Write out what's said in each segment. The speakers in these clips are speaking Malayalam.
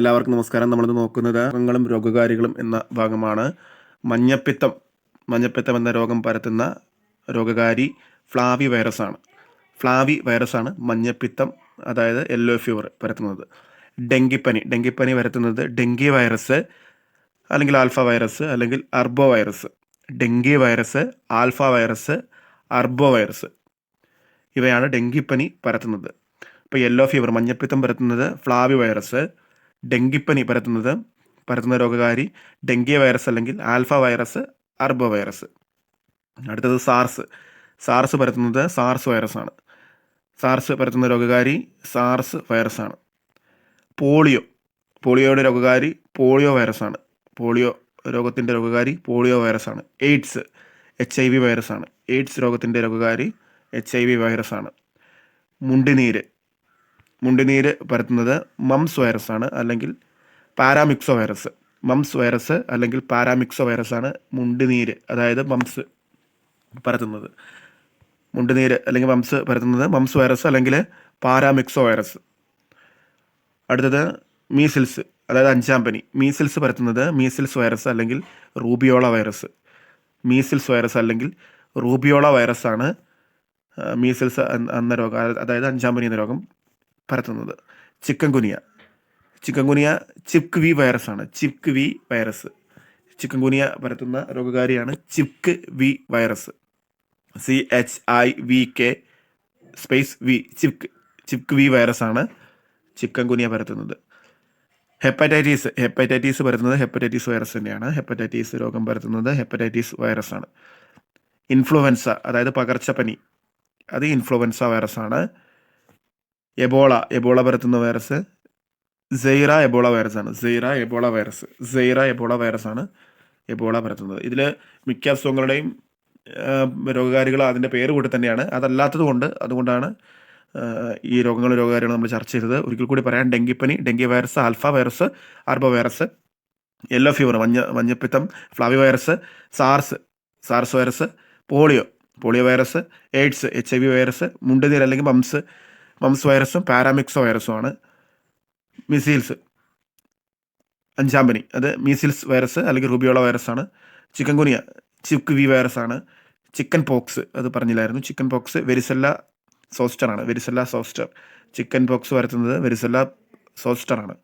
എല്ലാവർക്കും നമസ്കാരം. നമ്മളിന്ന് നോക്കുന്നത് രോഗങ്ങളും രോഗകാരികളും എന്ന ഭാഗമാണ്. മഞ്ഞപ്പിത്തം മഞ്ഞപ്പിത്തം എന്ന രോഗം പരത്തുന്ന രോഗകാരി ഫ്ലാവി വൈറസാണ്. ഫ്ലാവി വൈറസാണ് മഞ്ഞപ്പിത്തം അതായത് യെല്ലോ ഫീവർ പരത്തുന്നത്. ഡെങ്കിപ്പനി ഡെങ്കിപ്പനി പരത്തുന്നത് ഡെങ്കി വൈറസ് അല്ലെങ്കിൽ ആൽഫ വൈറസ് അല്ലെങ്കിൽ arbo virus. Dengue virus alpha virus arbo virus. ഇവയാണ് ഡെങ്കിപ്പനി പരത്തുന്നത്. ഇപ്പോൾ യെല്ലോ ഫീവർ മഞ്ഞപ്പിത്തം പരത്തുന്നത് ഫ്ലാവി വൈറസ്. ഡെങ്കിപ്പനി പരത്തുന്നത് പരത്തുന്ന രോഗകാരി ഡെങ്കി വൈറസ് അല്ലെങ്കിൽ ആൽഫ വൈറസ് അർബ വൈറസ്. അടുത്തത് സാർസ്. സാർസ് പരത്തുന്നത് സാർസ് വൈറസാണ്. സാർസ് പരത്തുന്ന രോഗകാരി സാർസ് വൈറസാണ്. പോളിയോ. പോളിയോയുടെ രോഗകാരി പോളിയോ വൈറസാണ്. പോളിയോ രോഗത്തിന്റെ രോഗകാരി പോളിയോ വൈറസാണ്. എയ്ഡ്സ് എച്ച് ഐ വി വൈറസാണ്. എയ്ഡ്സ് രോഗത്തിന്റെ രോഗകാരി എച്ച് ഐ വി വൈറസാണ്. മുണ്ടിനീര്. മുണ്ടിനീര് പരത്തുന്നത് മംസ് വൈറസ് ആണ് അല്ലെങ്കിൽ പാരാമിക്സോ വൈറസ് മംസ് വൈറസ് അല്ലെങ്കിൽ പാരാമിക്സോ വൈറസ് ആണ് മുണ്ടുനീര് അതായത് മംസ് പരത്തുന്നത്. മുണ്ടുനീര് അല്ലെങ്കിൽ മംസ് പരത്തുന്നത് മംസ് വൈറസ് അല്ലെങ്കിൽ പാരാമിക്സോ വൈറസ് അടുത്തത് മീസിൽസ് അതായത് അഞ്ചാം പനി. മീസിൽസ് പരത്തുന്നത് മീസിൽസ് വൈറസ് അല്ലെങ്കിൽ റൂബിയോള വൈറസ് മീസിൽസ് വൈറസ് അല്ലെങ്കിൽ റൂബിയോള വൈറസ് ആണ് മീസിൽസ് എന്ന- എന്ന രോഗം അതായത് അഞ്ചാം പനി എന്ന രോഗം. പരത്തുന്നത്. Chikungunya chikungunya chik V വൈറസാണ്. Chik V virus. Chicken ഗുനിയ പരത്തുന്ന രോഗകാരിയാണ് ചിപ്ക് V virus. C H I V K space V ചിപ്ക് ചിപ്ക് V വൈറസാണ് ചിക്കൻ ഗുനിയ പരത്തുന്നത്. ഹെപ്പറ്റൈറ്റീസ് ഹെപ്പറ്റൈറ്റീസ് പരത്തുന്നത് ഹെപ്പറ്റൈറ്റീസ് വൈറസ് തന്നെയാണ്. ഹെപ്പറ്റൈറ്റീസ് രോഗം പരത്തുന്നത് ഹെപ്പറ്റൈറ്റീസ് വൈറസാണ്. ഇൻഫ്ലുവൻസ അതായത് പകർച്ചപ്പനി. അത് ഇൻഫ്ലുവൻസ വൈറസാണ്. എബോള എബോള പരത്തുന്ന വൈറസ് സെയ്റ എബോള വൈറസ് ആണ്. Zaire Ebola virus Zaire Ebola virus ആണ് എബോള പരത്തുന്നത്. ഇതിൽ മിക്ക അസുഖങ്ങളുടെയും രോഗകാരികൾ അതിന്റെ പേര് കൂടി തന്നെയാണ്. അതല്ലാത്തത് കൊണ്ട് അതുകൊണ്ടാണ് ഈ രോഗങ്ങൾ രോഗകാരികൾ നമ്മൾ ചർച്ച ചെയ്തത്. ഒരിക്കൽ കൂടി പറയാം ഡെങ്കിപ്പനി dengue virus alphavirus arbovirus yellow fever മഞ്ഞ മഞ്ഞപ്പിത്തം flavivirus SARS SARS virus polio polio virus AIDS H I V virus മുണ്ടുനീർ അല്ലെങ്കിൽ മംസ് മംസ് വൈറസും പാരാമിക്സോ വൈറസുമാണ് മിസൈൽസ് അഞ്ചാം പനി. അത് മീസിൽസ് വൈറസ് അല്ലെങ്കിൽ റുബിയോള വൈറസ് ആണ്. ചിക്കൻ ഗുനിയ ചിക്ക് വി ആണ്. ചിക്കൻ പോക്സ് അത് പറഞ്ഞില്ലായിരുന്നു. ചിക്കൻ പോക്സ് വെരിസെല്ല സോസ്റ്ററാണ് വെരിസെല്ല സോസ്റ്റർ ചിക്കൻ പോക്സ് വരുത്തുന്നത് വെരിസെല്ല സോസ്റ്ററാണ്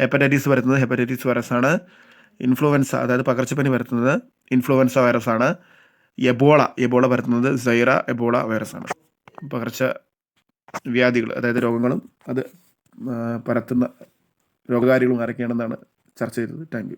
ഹെപ്പറ്റൈറ്റിസ് വരുത്തുന്നത് ഹെപ്പറ്റൈറ്റിസ് വൈറസ് ആണ്. ഇൻഫ്ലുവൻസ അതായത് പകർച്ചപ്പനി വരുത്തുന്നത് ഇൻഫ്ലുവൻസ വൈറസ് ആണ്. എബോള എബോള വരുത്തുന്നത് സൈറ എബോള വൈറസ് ആണ്. പകർച്ച വ്യാധികൾ അതായത് രോഗങ്ങളും അത് പരത്തുന്ന രോഗകാരികളും ആരൊക്കെയാണെന്നാണ് ചർച്ച ചെയ്തത്. Thank you.